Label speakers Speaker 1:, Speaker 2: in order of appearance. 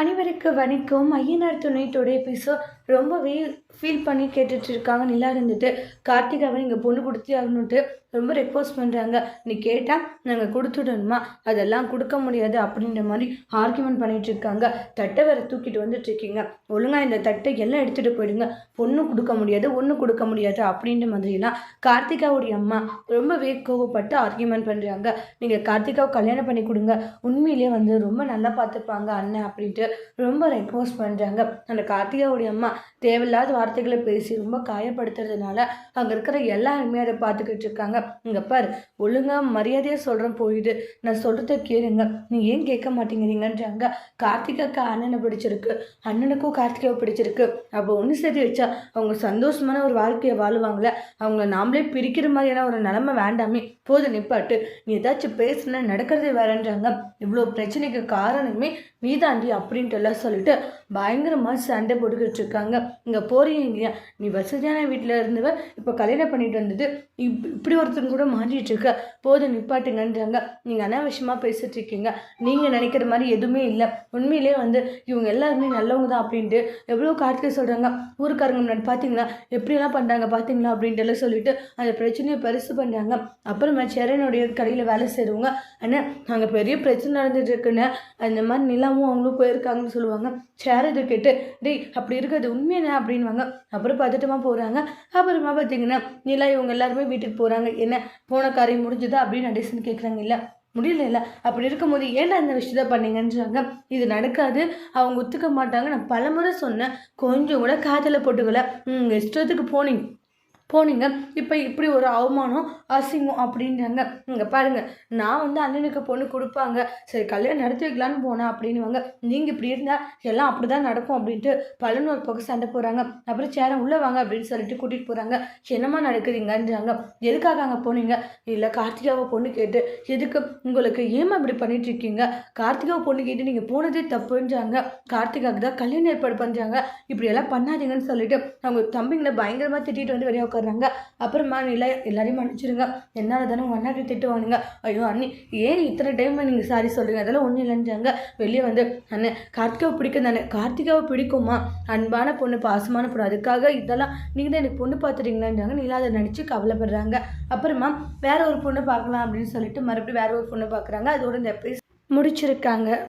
Speaker 1: அனைவருக்கு வணக்கம். ஐயனார் துணை டுடே எபிசோட் ரொம்பவே ஃபீல் பண்ணி கேட்டுட்டு இருக்காங்க. நிலா இருந்துட்டு கார்த்திகாவை இங்கே பொண்ணு கொடுத்து ஆகணுன்ட்டு ரொம்ப ரெக்வஸ்ட் பண்ணுறாங்க நீ கேட்டால் நாங்கள் கொடுத்துடணுமா? அதெல்லாம் கொடுக்க முடியாது அப்படின்ற மாதிரி ஆர்கியூமெண்ட் பண்ணிட்டு இருக்காங்க. தட்டை வேற தூக்கிட்டு வந்துட்டு இருக்கீங்க. ஒழுங்காக இந்த தட்டை எல்லாம் எடுத்துகிட்டு போயிடுங்க. பொண்ணு கொடுக்க முடியாது ஒன்றும் கொடுக்க முடியாது அப்படின்ற மாதிரிலாம் கார்த்திகாவுடைய அம்மா ரொம்பவே கோவப்பட்டு ஆர்கியூமெண்ட் பண்ணுறாங்க நீங்கள் கார்த்திகாவை கல்யாணம் பண்ணி கொடுங்க. உண்மையிலேயே வந்து ரொம்ப நல்லா பார்த்துப்பாங்க அண்ணன் அப்படின்ட்டு ரொம்ப ரெப்போஸ் பண்ணுறாங்க அந்த கார்த்திகாவுடைய அம்மா தேவையில்லாத வார்த்தைகளை பேசி ரொம்ப காயப்படுத்துறதுனால அங்கே இருக்கிற எல்லாருமே அதை பார்த்துக்கிட்டு இருக்காங்க. இங்கே பாரு ஒழுங்காக மரியாதையாக சொல்கிறேன் போயிடு. நான் சொல்கிறத கேளுங்க. நீ ஏன் கேட்க மாட்டேங்கிறீங்கன்றாங்க. கார்த்திகாக்கு அண்ணனை பிடிச்சிருக்கு. அண்ணனுக்கும் கார்த்திகாவை பிடிச்சிருக்கு. அப்போ ஒன்று சரி வச்சா அவங்க சந்தோஷமான ஒரு வாழ்க்கையை வாழுவாங்களே அவங்கள நாமளே பிரிக்கிற மாதிரியான ஒரு நிலமை வேண்டாமே. போது நிப்பாட்டு. நீ ஏதாச்சும் பேசுனா நடக்கிறதே வேறன்றாங்க. இவ்வளோ பிரச்சனைக்கு காரணமே நீதாண்டி. அப்படின்ட்டு எல்லாம் சொல்லிட்டு பயங்கரமாக சண்டை போட்டுக்கிட்டு இருக்காங்க. இங்கே போறீங்க இல்லையா? நீ வசதியான வீட்டில் இருந்தவ இப்போ கல்யாணம் பண்ணிட்டு வந்துட்டு இப் இப்படி ஒருத்தன் கூட மாறிட்டு இருக்க. போதும் நிப்பாட்டுங்கன்றாங்க. நீங்கள் அனாவசியமாக பேசிட்டு இருக்கீங்க. நீங்கள் நினைக்கிற மாதிரி எதுவுமே இல்லை. உண்மையிலே வந்து இவங்க எல்லாருமே நல்லவங்க தான் அப்படின்ட்டு எவ்வளோ கார்த்திகை சொல்கிறாங்க ஊருக்காரங்க முன்னாடி பார்த்தீங்களா எப்படியெல்லாம் பண்ணுறாங்க பார்த்தீங்களா அப்படின்ட்டு எல்லாம் சொல்லிட்டு அந்த பிரச்சனையை பெருசு பண்ணுறாங்க அப்புறமா சேரனுடைய கடையில் வேலை செய்கிறவங்க ஆனால் அங்கே பெரிய பிரச்சனை நடந்துட்டு இருக்குன்னு அந்த மாதிரி நிலாவும் அவங்களும் போயிருக்காங்கன்னு சொல்லுவாங்க. சேர இதை கேட்டு டேய் அப்படி இருக்கிறது உண்மையானே அப்படின்வாங்க அப்புறம் பதட்டமாக போகிறாங்க அப்புறமா பார்த்தீங்கன்னா நிலா இவங்க எல்லாருமே வீட்டுக்கு போகிறாங்க என்ன போன காரியம் முடிஞ்சுதா? அப்படின்னு நடேசன் கேட்குறாங்க இல்லை முடியல இல்லை. அப்படி இருக்கும்போது ஏன்டா இந்த விஷயத்த பண்ணீங்கன்றாங்க? இது நடக்காது. அவங்க ஒத்துக்க மாட்டாங்க. நான் பலமுறை சொன்னேன். கொஞ்சம் கூட காதில் போட்டுக்கல. இஷ்டத்துக்கு போனீங்க. போனீங்க. இப்போ இப்படி ஒரு அவமானம் அசிங்கம் அப்படின்றாங்க. இங்கே பாருங்கள் நான் வந்து அண்ணனுக்கு பொண்ணு கொடுப்பாங்க. சரி கல்யாணம் நடத்தி வைக்கலான்னு போனேன் அப்படின்னுவாங்க. நீங்கள் இப்படி இருந்தால் எல்லாம் அப்படி தான் நடக்கும் அப்படின்ட்டு பலன்னு ஒரு பக்கம் சண்டை போகிறாங்க அப்புறம் சேரம் உள்ளே வாங்க அப்படின்னு சொல்லிட்டு கூட்டிகிட்டு போகிறாங்க என்னம்மா நடக்குதுங்கன்றாங்க எதுக்காக அங்கே போனீங்க? இல்லை கார்த்திகாவை பொண்ணு கேட்டு எதுக்கு உங்களுக்கு ஏமா இப்படி பண்ணிட்டு இருக்கீங்க? கார்த்திகாவை பொண்ணு கேட்டு நீங்கள் போனதே தப்புன்றாங்க. கார்த்திகாவுக்கு தான் கல்யாணம் ஏற்பாடு பண்ணுறாங்க இப்படியெல்லாம் பண்ணாதீங்கன்னு சொல்லிட்டு அவங்க தம்பிங்களை பயங்கரமாக திட்டிட்டு வந்து வெளியே உட்காடுறாங்க அப்புறமா இல்லை எல்லாரையும் மன்னிச்சிருங்க. என்னால் தானே உங்கள் அண்ணாக்கு திட்டுவானுங்க ஐயோ அண்ணி ஏன் இத்தனை டைம் நீங்கள் சாரி சொல்கிறீங்க அதெல்லாம் ஒன்றும் இல்லைன்றாங்க வெளியே வந்து அண்ணன் கார்த்திகாவை பிடிக்கும் தானே? கார்த்திகாவை பிடிக்குமா? அன்பான பொண்ணு பாசமான பொண்ணு. அதுக்காக இதெல்லாம் நீங்கள் தான் எனக்கு பொண்ணு பார்த்துட்டீங்களான்றாங்க நீலா அதை நினச்சி கவலைப்படுறாங்க. அப்புறமா வேற ஒரு பொண்ணு பார்க்கலாம் அப்படின்னு சொல்லிட்டு மறுபடியும் வேற ஒரு பொண்ணு பார்க்குறாங்க. அதோட இந்த எபிசோட் முடிச்சிருக்காங்க.